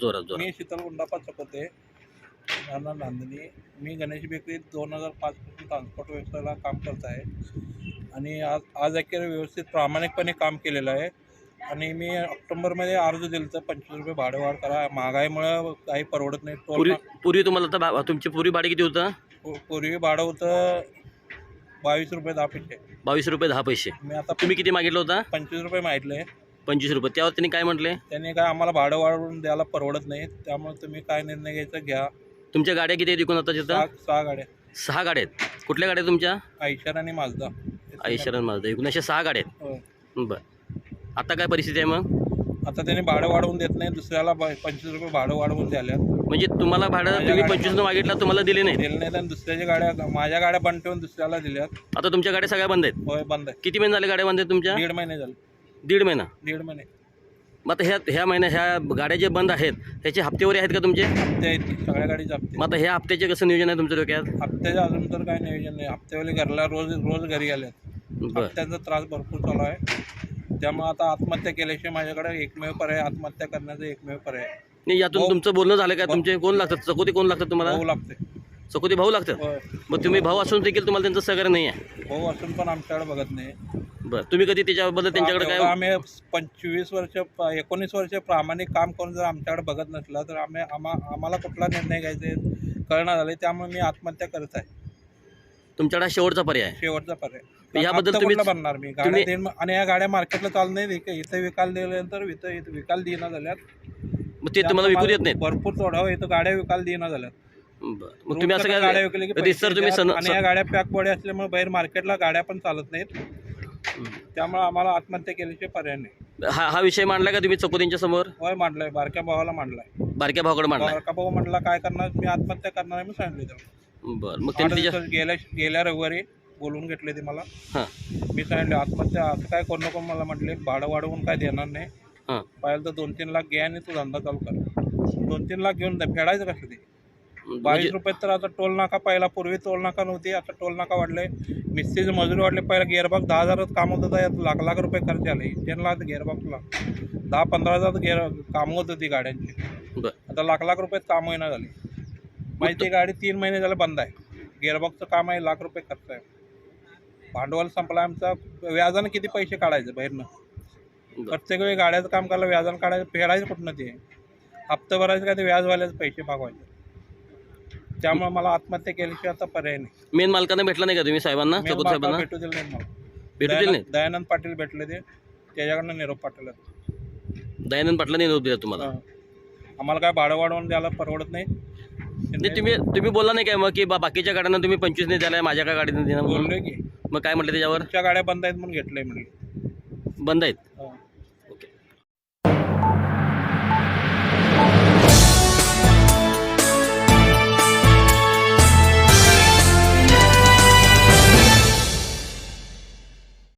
जोरात जोरात. मी शीतल गुंडापा चकोते राहणार नांदणी. मी गणेश बेकरीत दोन हजार पाचपासून ट्रान्सपोर्ट व्यवसायाला काम करत आहे. आणि आज आज अखेर व्यवस्थित प्रामाणिकपणे काम केलेलं आहे. आणि मी ऑक्टोबरमध्ये अर्ज दिलं तर पंचवीस रुपये भाडं वाढ करा. महागाईमुळं काही परवडत नाही. टोल पूर्वी पूर्वी तुम्हाला आता भा- तुमची पूर्वी भाडे किती होतं? पू- पूर्वी भाडं होतं बावीस रुपये दहा पैसे. बावीस रुपये दहा पैसे. मी आता तुम्ही किती मागितलं होता? पंचवीस रुपये मागितले. पंचवीस रुपये. त्यावर त्यांनी काय म्हटले? त्यांनी काय आम्हाला भाडं वाढवून द्यायला परवडत नाही. त्यामुळे तुम्ही काय निर्णय घ्यायचा घ्या. तुमच्या गाड्या किती आहेत एकूण आता तिथं? सहा गाड्या. सहा गाड्या आहेत. कुठल्या गाड्या आहेत तुमच्या? आयशर आणि माझदा आयशरण माझं एकूण अशा सहा गाड्या. आहेत. बरं. आता काय परिस्थिती आहे मग? आता त्यांनी भाडं वाढवून देत नाही. दुसऱ्याला ब- पंचवीस रुपये भाडं वाढवून द्याल्या म्हणजे तुम्हाला भाडं तुम्ही गाड्या- पंचवीस मागितलं तुम्हाला दिले नाही दिले नाहीत आणि दुसऱ्याच्या गाड्या माझ्या गाड्या बंद ठेवून दुसऱ्याला दिल्यात. आता तुमच्या गाड्या सगळ्या बंद आहेत? होय बंद आहे किती महिने झाले गाड्या बंद आहेत तुमच्या? दीड महिने झाले. दीड महिना? दीड महिने. मग आता ह्या ह्या महिन्या ह्या गाड्या जे बंद आहेत ह्याचे हप्तेवरी आहेत का तुमचे? हप्ते आहेत सगळ्या गाडीचे हप्ते मग आता ह्या हप्त्याचे कसं नियोजन आहे तुमच्या डोक्यात? हप्त्याचे अजून तर काय नियोजन नाही. हप्त्यावाले घरला रोज रोज घरी आल्यात बरं. हप्त्याचा त्रास भरपूर चालू आहे. त्यामुळे आता आत्महत्या केल्याशिवाय माझ्याकडे एकमेव पर्याय आत्महत्या करण्याचा एकमेव पर्याय आहे. नाही यातून तुमचं बोलणं झालं का? तुमचे कोण लागतात? चकोती कोण लागतात तुम्हाला? भाऊ लागते. चकोती भाऊ लागतात? होय. मग तुम्ही भाऊ असून देखील तुम्हाला त्यांचं सहकार्य नाही आहे? भाऊ असून पण आमच्याकडे बघत नाही. बरं तुम्ही कधी त्याच्याबद्दल त्यांच्याकडे काय आम्ही पंचवीस वर्ष एकोणीस वर्ष प्रामाणिक काम करून जर आमच्याकडे बघत नसला तर आम्ही आम्हा आम्हाला कुठला निर्णय घ्यायचे कळणार झाले त्यामुळे मी आत्महत्या करत आहे. तुमच्याकडे हा शेवटचा पर्याय आहे. शेवटचा पर्याय. याबद्दल तुम्ही- बनणार मी? गाड्या तुम्ही- देईन आणि या गाड्या मार्केटला चालू नाही इथे इथे विकायला दिल्यानंतर इथं इथं विकायला देईना झाल्यात. मग ते तुम्हाला विकू देत नाहीत? भरपूर तोडावं इथं गाड्या विकायला देईना झाल्यात. बरं मग तुम्ही असं गाड्या काय विकल्या की पैसे सर तुम्ही द्या. आणि या गाड्या पॅक बॉडी असल्यामुळे बाहेर मार्केटला गाड्या पण चालत नाहीत. त्यामुळे आम्हाला आत्महत्या केल्याशिवाय पर्याय नाही. हा हा विषय मांडला का तुम्ही चकोतींच्या समोर? होय मांडलाय. बारक्या भावाला मांडलाय. बारक्या भावाकडे मांडला बारका भाऊ म्हटला काय करणार? मी आत्महत्या करणार आहे मी सांगितले त्याला. बरं मग आठ त्यांनी त्याच्या दिवसात गेल्या गेल्या रविवारी बोलवून घेतले ते मला. हां. मी सांगितले आत्महत्या असं काय करू नको मला म्हटले. भाडं वाढवून काय देणार नाही. हां. पाहिलं तर दोन तीन लाख घे आणि तू धंदा चालू कर. दोन तीन लाख घेऊन जा. फेडायचं कसं ते? बावीस रुपये तर आता टोल नाका पहिला पूर्वी टोल नाका नव्हती आता टोल नाका वाढले. मिस्त्रीचे मजुरी वाढले पहिला गेअरबॉक्स दहा हजारच काम होतं तर यात लाख लाख रुपये खर्च आले. टेन लाख गेअरबॉक्सला दहा पंधरा हजार गेअर कामं होत होती गाड्यांची. बरं. आता लाख लाख रुपये काम होईना झाली. माझी ती गाडी तीन महिने झाले बंद आहे. गिअरबॉक्सचं काम आहे लाख रुपये खर्च आहे. भांडवल संपला आमचा व्याजानं किती पैसे काढायचे बाहेरनं. प्रत्येक वेळी गाड्याचं काम करायला व्याजानं काढायचं फेडायचं कुठनं ते? हप्ता भरायचं काय ते व्याजवाल्याचे पैसे भागवायचे त्यामुळे मला आत्महत्या केल्याशिवाय आता पर्याय नाही. मेन मालकांना भेटला नाही का तुम्ही? साहेबांना मी बाबा साहेबांना? भेटू दिलं नाही मला. भेटू दिले नाही? दयानंद दयानंद पाटील भेटले ते. त्याच्याकडनं निरोप पाठवला. दयानंद पाटलांनी निरोप दिला तुम्हाला? हा. आम्हाला काय भाडं वाढवून द्यायला परवडत नाही. नाही तुम्ही तुम्ही बोलला नाही काय मग की बा बाकीच्या गाड्यांना तुम्ही पंचवीस नाही द्यायला माझ्या काय गाडीनं देणार म्हणून? की. मग काय म्हटलं त्याच्यावर? तुमच्या गाड्या बंद आहेत म्हणून घेतलंय म्हणले. बंद आहेत?